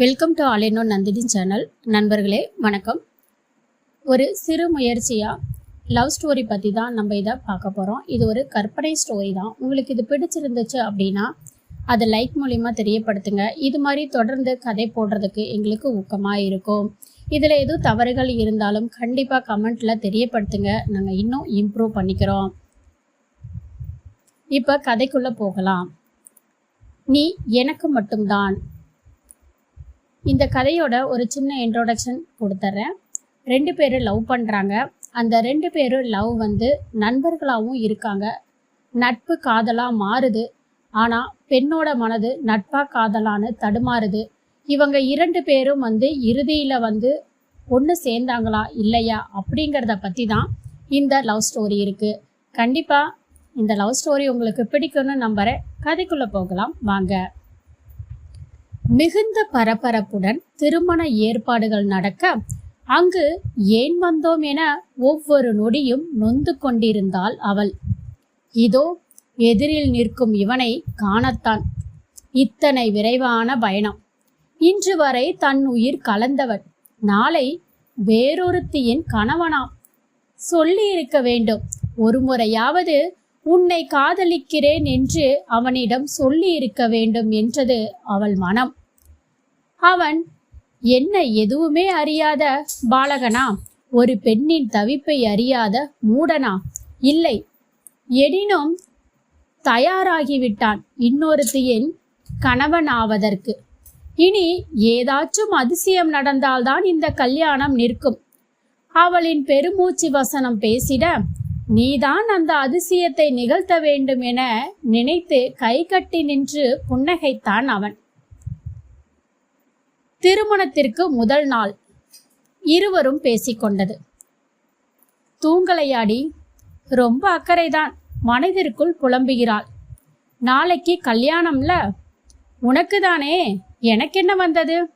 Welcome to Alino Nandini channel நண்பர்களே வணக்கம். ஒரு சிறு முயற்சியாக லவ் ஸ்டோரி பற்றி தான் நம்ம இதை பார்க்க போகிறோம் இது ஒரு கற்பனை ஸ்டோரி தான். உங்களுக்கு இது பிடிச்சிருந்துச்சு அப்படின்னா அதை லைக் மூலிமா தெரியப்படுத்துங்க. இது மாதிரி தொடர்ந்து கதை போடுறதுக்கு எங்களுக்கு ஊக்கமாக இருக்கும். இதில் எதுவும் தவறுகள் இருந்தாலும் கண்டிப்பாக கமெண்ட்டில் தெரியப்படுத்துங்க. நாங்கள் இன்னும் இம்ப்ரூவ் பண்ணிக்கிறோம். இப்போ கதைக்குள்ளே போகலாம். நீ எனக்கு மட்டும்தான். இந்த கதையோட ஒரு சின்ன இன்ட்ரோடக்ஷன் கொடுத்துட்றேன் ரெண்டு பேரும் லவ் பண்ணுறாங்க அந்த ரெண்டு பேரும் லவ் வந்து நண்பர்களாகவும் இருக்காங்க. நட்பு காதலாக மாறுது. ஆனால் பெண்ணோட மனது நட்பாக காதலான்னு தடுமாறுது. இவங்க இரண்டு பேரும் வந்து இறுதியில் வந்து ஒன்று சேர்ந்தாங்களா இல்லையா அப்படிங்கிறத பற்றி தான் இந்த லவ் ஸ்டோரி இருக்குது கண்டிப்பாக இந்த லவ் ஸ்டோரி உங்களுக்கு பிடிக்கும்னு நம்புகிறேன் கதைக்குள்ளே போகலாம். வாங்க. மிகுந்த பரபரப்புடன் திருமண ஏற்பாடுகள் நடக்க அங்கு ஏன் வந்தோம் என ஒவ்வொரு நொடியும் நொந்து கொண்டிருந்தாள் அவள். இதோ எதிரில் நிற்கும் இவனை காணத்தான். இத்தனை விரைவான பயணம். இன்று வரை தன் உயிர் கலந்தவன் நாளை வேறொருத்தியின் கணவனாம் சொல்லி இருக்க வேண்டும். ஒரு முறையாவது உன்னை காதலிக்கிறேன் என்று அவனிடம் சொல்லி இருக்க வேண்டும் என்றது அவள் மனம். அவன் என்ன எதுவுமே அறியாத பாலகனா? ஒரு பெண்ணின் தவிப்பை அறியாத மூடனா? இல்லை. எனினும் தயாராகிவிட்டான் இன்னொருத்தியின் கணவன் ஆவதற்கு இனி ஏதாச்சும் அதிசயம் நடந்தால்தான் இந்த கல்யாணம் நிற்கும். அவளின் பெருமூச்சு வசனம் பேசிட நீதான் அந்த அதிசயத்தை நிகழ்த்த வேண்டும் என நினைத்து கை கட்டி நின்று புன்னகைத்தான் அவன். திருமணத்திற்கு முதல் நாள் இருவரும் பேசிக்கொண்டது. தூங்கலையாடி ரொம்ப அக்கறைதான். மனதிற்குள் புலம்புகிறாள். நாளைக்கு கல்யாணம்ல? உனக்கு தானே எனக்கு என்ன வந்தது?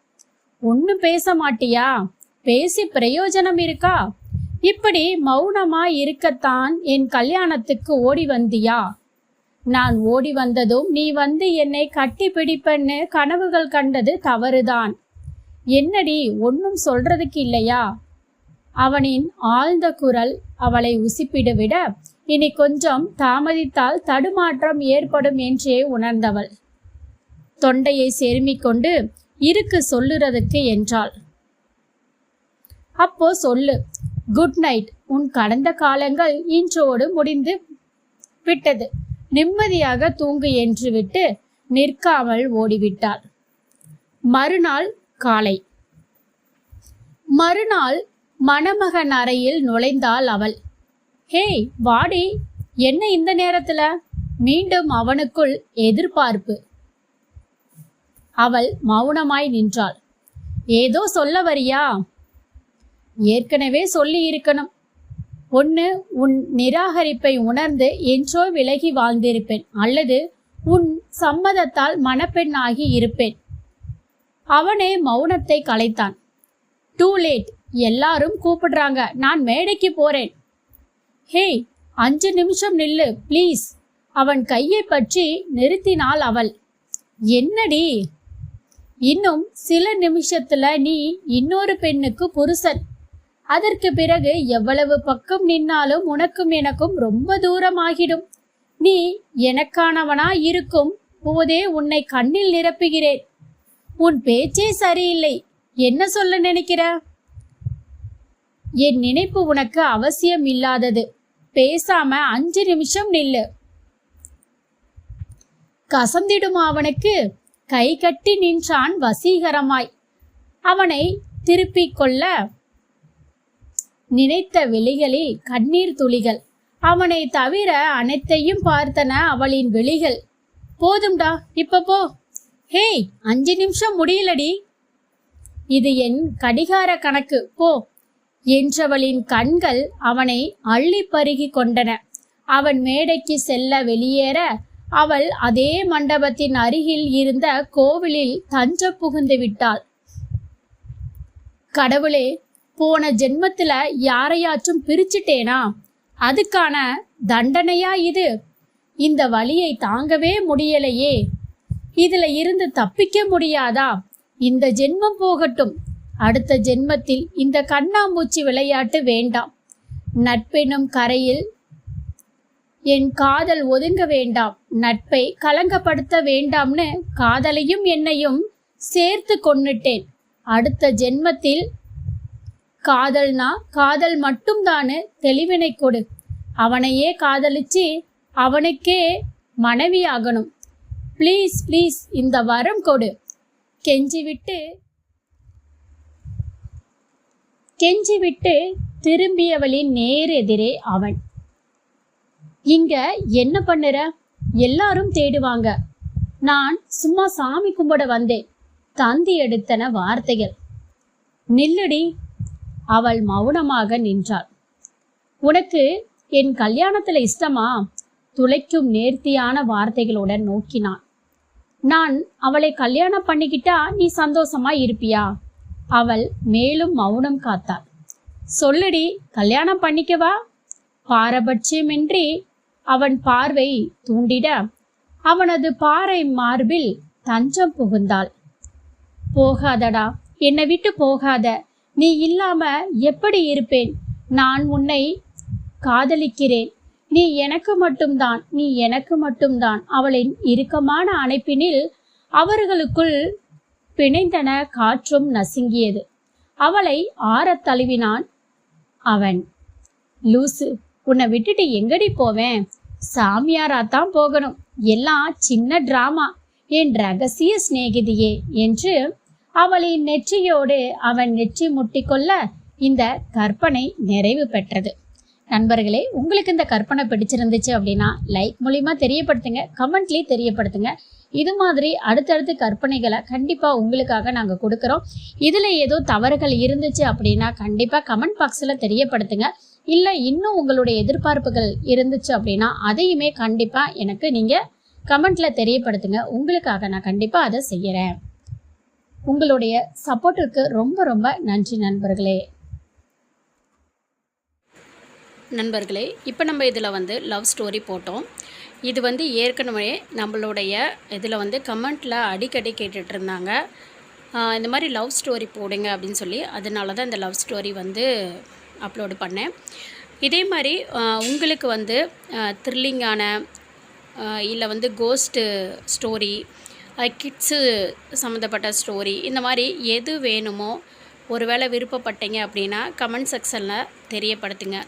ஒன்றும் பேச மாட்டியா? பேசி பிரயோஜனம் இருக்கா? இப்படி மௌனமா இருக்கத்தான் என் கல்யாணத்துக்கு ஓடி வந்தியா? நான் ஓடி வந்ததும் நீ வந்து என்னை கட்டி பிடிப்பன்னு கனவுகள் கண்டது தவறுதான். என்னடி ஒன்றும் சொல்றதுக்கு இல்லையா? அவனின் ஆழ்ந்த குரல் அவளை உசிப்பிட விட இனி கொஞ்சம் தாமதித்தால் தடுமாற்றம் ஏற்படும் என்றே உணர்ந்தவள். தொண்டையை செருமிக் கொண்டு இருக்கு சொல்லுறதுக்கு என்றாள். அப்போ சொல்லு. Good night. உன் கடந்த காலங்கள் இன்றோடு முடிந்து விட்டது. நிம்மதியாக தூங்கு என்று விட்டு நிற்காமல் ஓடிவிட்டாள். மறுநாள் காலை. மறுநாள் மணமகன் அறையில் நுழைந்தாள் அவள். ஹேய் வாடி என்ன இந்த நேரத்துல? மீண்டும் அவனுக்குள் எதிர்பார்ப்பு. அவள் மௌனமாய் நின்றாள். ஏதோ சொல்ல வரியா? ஏற்கனவே சொல்லி இருக்கணும். ஒன்று உன் நிராகரிப்பை உணர்ந்து என்றோ விலகி வாழ்ந்திருப்பேன். அல்லது உன் சம்மதத்தால் மணப்பெண்ணாகி இருப்பேன். அவனே மௌனத்தை கலைத்தான். டூ லேட் எல்லாரும் கூப்பிடுறாங்க. நான் மேடைக்கு போறேன். ஹேய் அஞ்சு நிமிஷம் நில்லு ப்ளீஸ் அவன் கையை பற்றி நிறுத்தினாள் அவள். என்னடி? இன்னும் சில நிமிஷத்துல நீ இன்னொரு பெண்ணுக்கு புருஷன். அதற்கு பிறகு எவ்வளவு பக்கம் நின்னாலும் உனக்கும் எனக்கும் ரொம்ப தூரமாகிடும். நீ எனக்கானவனா இருக்கும். போதே உன்னை கண்ணில் நிரப்புகிறேன். உன் பேச்சே சரியில்லை. என்ன சொல்ல நினைக்கிற? என் நினைப்பு உனக்கு அவசியம் இல்லாதது. பேசாம அஞ்சு நிமிஷம் நில்லு. கசந்திடுமா அவனுக்கு? கை கட்டி நின்றான் வசீகரமாய். அவனை திருப்பிக் கொள்ள நினைத்த வெளிகளில் கண்ணீர் துளிகள். அவனை தவிர அனைத்தையும் பார்த்தன அவளின் வெளிகள். போதும்டா இப்ப போ. ஹேய் அஞ்சு நிமிஷம் முடியலடி. இது என் கடிகார கணக்கு. போ. என்றவளின் கண்கள் அவனை அள்ளி பருகி கொண்டன. அவன் மேடைக்கு செல்ல வெளியேற அவள் அதே மண்டபத்தின் அருகில் இருந்த கோவிலில் தஞ்ச புகுந்து விட்டாள். கடவுளே போன ஜென்மத்துல யாரையாச்சும் பிரிச்சிட்டேனா? அதுக்கான தண்டனையா இது? இந்த வழியை தாங்கவே முடியலையே. இதுல இருந்து தப்பிக்க முடியாதா? இந்த ஜென்மம் போகட்டும். அடுத்த ஜென்மத்தில் இந்த கண்ணாமூச்சி விளையாட்டு வேண்டாம். நட்பெனும் கரையில் என் காதல் ஒதுங்க வேண்டாம். நட்பை கலங்கப்படுத்த வேண்டாம்னு காதலையும் என்னையும் சேர்த்து கொன்னுட்டேன். அடுத்த ஜென்மத்தில் காதல்னா காதல் மட்டும்தானு தெளிவினை கொடு. அவனையே காதலிச்சு அவனுக்கே மனைவி ஆகணும் ப்ளீஸ் ப்ளீஸ் இந்த வரம் கொடு. கெஞ்சி விட்டு கெஞ்சி விட்டு திரும்பியவளின் நேர் எதிரே அவன். இங்க என்ன பண்ணுற? எல்லாரும் தேடுவாங்க. நான் சும்மா சாமி கும்பிட வந்தேன். தந்தி எடுத்தன வார்த்தைகள். நில்லுடி அவள் மௌனமாக நின்றாள். உனக்கு என் கல்யாணத்துல இஷ்டமா? துளைக்கும் நேர்த்தியான வார்த்தைகளுடன் நோக்கினான். நான் அவளை கல்யாணம் பண்ணிக்கிட்டா நீ சந்தோஷமா இருப்பியா? அவள் மேலும் மௌனம் காத்தாள். சொல்லுடி கல்யாணம் பண்ணிக்கவா? பாரபட்சமின்றி அவன் பார்வை தூண்டிட அவனது பாறை மார்பில் தஞ்சம் புகுந்தாள். போகாதடா என்னை விட்டு போகாத. நீ இல்லாம எப்படி இருப்பேன்? நான் உன்னை காதலிக்கிறேன். நீ எனக்கு மட்டும்தான் நீ எனக்கு மட்டும்தான். அவளின் இறுக்கமான அணைப்பினில் அவர்களுக்குள் பிணைந்தன காற்றும் நசுங்கியது. அவளை ஆறத் தழுவினான் அவன். லூசு உன்னை விட்டுட்டு எங்கடி போவேன்? சாமியாராத்தான் போகணும். எல்லாம் சின்ன டிராமா. என் ரகசிய சிநேகிதியே என்று அவளின் நெற்றியோடு அவன் நெற்றி முட்டிக்கொள்ள இந்த கற்பனை நிறைவு பெற்றது. நண்பர்களே உங்களுக்கு இந்த கற்பனை பிடிச்சிருந்துச்சு அப்படின்னா லைக் மூலிமா தெரியப்படுத்துங்க கமெண்ட்லேயே தெரியப்படுத்துங்க. இது மாதிரி அடுத்தடுத்து கற்பனைகளை கண்டிப்பாக உங்களுக்காக நாங்கள் கொடுக்குறோம். இதில் ஏதோ தவறுகள் இருந்துச்சு அப்படின்னா கண்டிப்பாக கமெண்ட் பாக்ஸில் தெரியப்படுத்துங்க. இல்லை இன்னும் உங்களுடைய எதிர்பார்ப்புகள் இருந்துச்சு அப்படின்னா அதையுமே கண்டிப்பாக எனக்கு நீங்கள் கமெண்ட்டில் தெரியப்படுத்துங்க. உங்களுக்காக நான் கண்டிப்பாக அதை செய்கிறேன் உங்களுடைய சப்போர்ட்டுக்கு ரொம்ப ரொம்ப நன்றி நண்பர்களே. நண்பர்களே இப்போ நம்ம இதில் வந்து லவ் ஸ்டோரி போட்டோம். இது வந்து ஏற்கனவே நம்மளுடைய இதில் வந்து கமெண்ட்டில் அடிக்கடி கேட்டுட்டு இருந்தாங்க. இந்த மாதிரி லவ் ஸ்டோரி போடுங்க அப்படின்னு சொல்லி அதனால தான் இந்த லவ் ஸ்டோரி வந்து அப்லோடு பண்ணேன். இதே மாதிரி உங்களுக்கு வந்து த்ரில்லிங்கான இல்லை வந்து கோஸ்ட்டு ஸ்டோரி கிட்ஸு சம்மந்தப்பட்ட ஸ்டோரி இந்த மாதிரி எது வேணுமோ ஒருவேளை விருப்பப்பட்டீங்க அப்படின்னா கமெண்ட் செக்ஷனில் தெரியப்படுத்துங்க.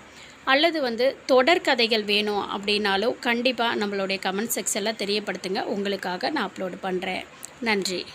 அல்லது வந்து தொடர் கதைகள் வேணும் அப்படின்னாலும் கண்டிப்பாக நம்மளுடைய கமெண்ட் செக்ஷனில் தெரியப்படுத்துங்க. உங்களுக்காக நான் அப்லோடு பண்ணுறேன் நன்றி.